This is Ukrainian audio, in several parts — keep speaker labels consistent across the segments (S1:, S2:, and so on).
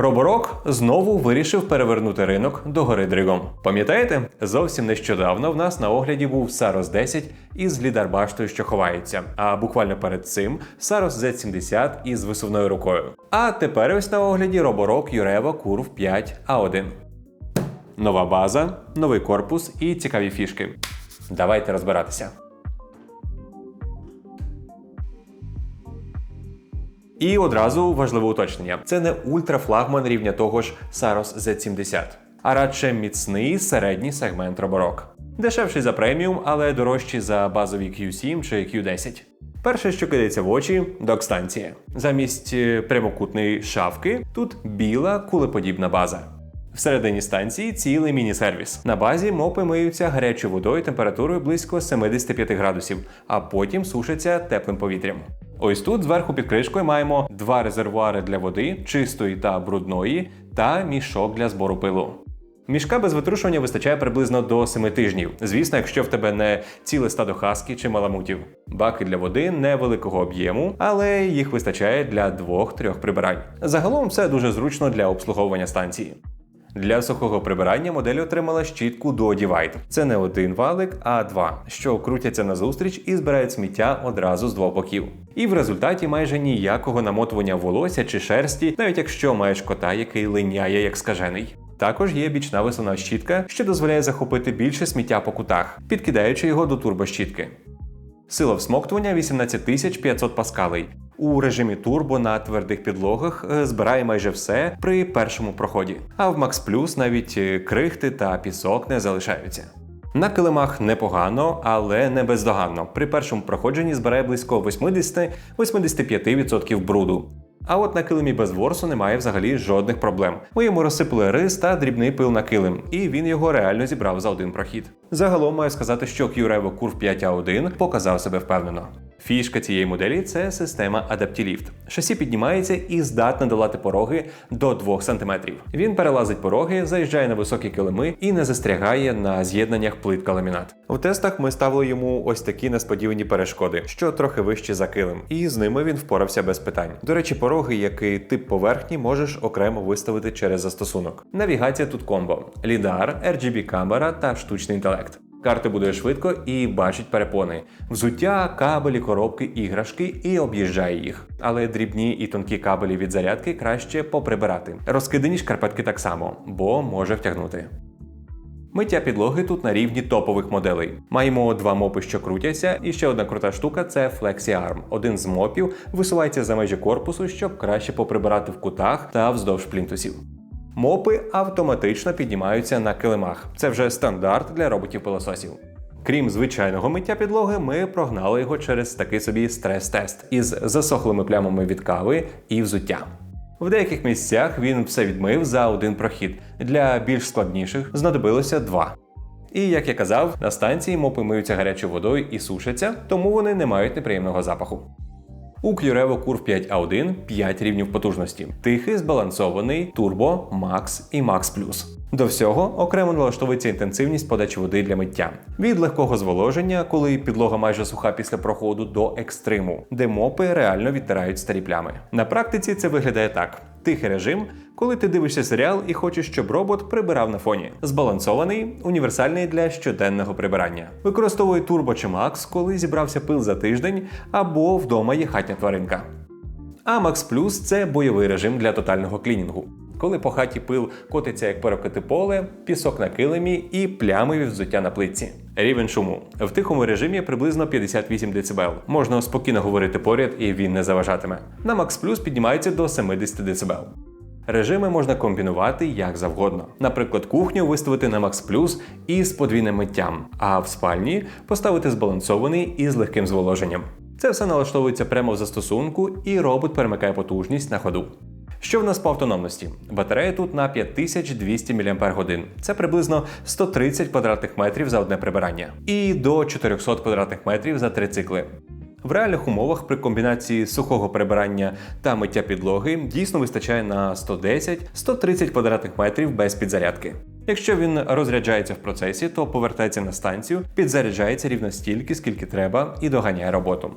S1: Роборок знову вирішив перевернути ринок до гори Дригом. Пам'ятаєте, зовсім нещодавно в нас на огляді був Сарос 10 із лідарбаштою, що ховається. А буквально перед цим Сарос Z70 із висувною рукою. А тепер ось на огляді роборок Юрева Curve 5 A1. Нова база, новий корпус і цікаві фішки. Давайте розбиратися. І одразу важливе уточнення: це не ультрафлагман рівня того ж Saros Z70, а радше міцний середній сегмент роборок. Дешевший за преміум, але дорожчий за базові Q7 чи Q10. Перше, що кидається в очі док-станція. Замість е, прямокутної шавки тут біла кулеподібна база. Всередині станції цілий міні-сервіс. На базі мопи миються гарячою водою температурою близько 75 градусів, а потім сушаться теплим повітрям. Ось тут зверху під кришкою маємо два резервуари для води, чистої та брудної, та мішок для збору пилу. Мішка без витрушування вистачає приблизно до 7 тижнів. Звісно, якщо в тебе не ціле стадо хаски чи маламутів. Баки для води невеликого об'єму, але їх вистачає для двох-трьох прибирань. Загалом все дуже зручно для обслуговування станції. Для сухого прибирання модель отримала щітку Duo Divide. Це не один валик, а два, що крутяться назустріч і збирають сміття одразу з двох боків. І в результаті майже ніякого намотування волосся чи шерсті, навіть якщо маєш кота, який линяє як скажений. Також є бічна висувна щітка, що дозволяє захопити більше сміття по кутах, підкидаючи його до турбощітки. Сила всмоктування 18500 паскалей. У режимі турбо на твердих підлогах е, збирає майже все при першому проході. А в Max Plus навіть е, крихти та пісок не залишаються. На килимах непогано, але не бездоганно. При першому проходженні збирає близько 80-85% бруду. А от на килимі без ворсу немає взагалі жодних проблем. Ми йому розсипали рис та дрібний пил на килим, і він його реально зібрав за один прохід. Загалом маю сказати, що QRevo Curve 5A1 показав себе впевнено. Фішка цієї моделі це система AdaptiLift. Шасі піднімається і здатне долати пороги до 2 см. Він перелазить пороги, заїжджає на високі килими і не застрягає на з'єднаннях плитка ламінат. В тестах ми ставили йому ось такі несподівані перешкоди, що трохи вищі за килим, і з ними він впорався без питань. До речі, пороги, який тип поверхні, можеш окремо виставити через застосунок. Навігація тут комбо: лідар, RGB камера та штучний інтелект. Карти будує швидко і бачить перепони, взуття, кабелі, коробки, іграшки і об'їжджає їх. Але дрібні і тонкі кабелі від зарядки краще поприбирати. Розкидані шкарпетки так само, бо може втягнути. Миття підлоги тут на рівні топових моделей. Маємо два мопи, що крутяться, і ще одна крута штука це FlexiArm. Один з мопів висувається за межі корпусу, щоб краще поприбирати в кутах та вздовж плінтусів. Мопи автоматично піднімаються на килимах. Це вже стандарт для роботів-пилососів. Крім звичайного миття підлоги, ми прогнали його через такий собі стрес-тест із засохлими плямами від кави і взуття. В деяких місцях він все відмив за один прохід. Для більш складніших знадобилося два. І як я казав, на станції мопи миються гарячою водою і сушаться, тому вони не мають неприємного запаху. У Qrevo Curve 5A1 5 рівнів потужності: тихий, збалансований, турбо, Max і Max Plus. До всього окремо налаштовується інтенсивність подачі води для миття від легкого зволоження, коли підлога майже суха після проходу, до екстриму, де мопи реально відтирають старі плями. На практиці це виглядає так: тихий режим, коли ти дивишся серіал і хочеш, щоб робот прибирав на фоні. Збалансований, універсальний для щоденного прибирання. Використовує турбо чи Max, коли зібрався пил за тиждень або вдома є хатня тваринка. А Max Plus – це бойовий режим для тотального клінінгу. Коли по хаті пил котиться як перекоти поле, пісок на килимі і плями від взуття на плитці. Рівень шуму в тихому режимі приблизно 58 дБ. Можна спокійно говорити поряд, і він не заважатиме. На Max Plus піднімається до 70 дБ. Режими можна комбінувати як завгодно. Наприклад, кухню виставити на Max Plus із подвійним миттям, а в спальні поставити збалансований із легким зволоженням. Це все налаштовується прямо в застосунку, і робот перемикає потужність на ходу. Що в нас по автономності? Батарея тут на 5200 мАч. Це приблизно 130 квадратних метрів за одне прибирання, і до 400 квадратних метрів за три цикли. В реальних умовах при комбінації сухого прибирання та миття підлоги дійсно вистачає на 110-130 квадратних метрів без підзарядки. Якщо він розряджається в процесі, то повертається на станцію, підзаряджається рівно стільки, скільки треба, і доганяє роботу.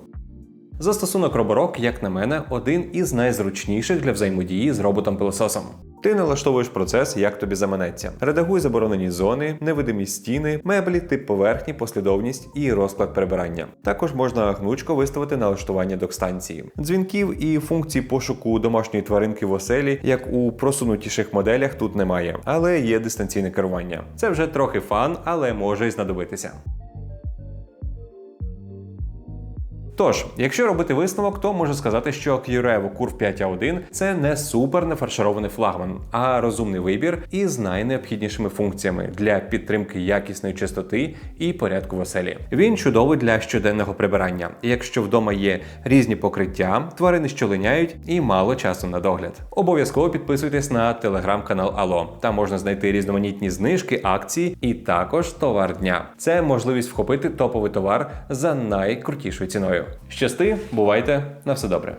S1: Застосунок роборок, як на мене, один із найзручніших для взаємодії з роботом-пилососом. Ти налаштовуєш процес, як тобі заманеться. Редагуй заборонені зони, невидимі стіни, меблі, тип поверхні, послідовність і розклад прибирання. Також можна гнучко виставити налаштування док-станції. Дзвінків і функцій пошуку домашньої тваринки в оселі, як у просунутіших моделях, тут немає, але є дистанційне керування. Це вже трохи фан, але може й знадобитися. Тож, якщо робити висновок, то можу сказати, що QRevo Curve 5A1 це не супер нефарширований флагман, а розумний вибір із найнеобхіднішими функціями для підтримки якісної чистоти і порядку в оселі. Він чудовий для щоденного прибирання, якщо вдома є різні покриття, тварини що линяють і мало часу на догляд. Обов'язково підписуйтесь на телеграм-канал Ало. Там можна знайти різноманітні знижки, акції і також товар дня. Це можливість вхопити топовий товар за найкрутішою ціною. Щасти, бувайте, на все добре.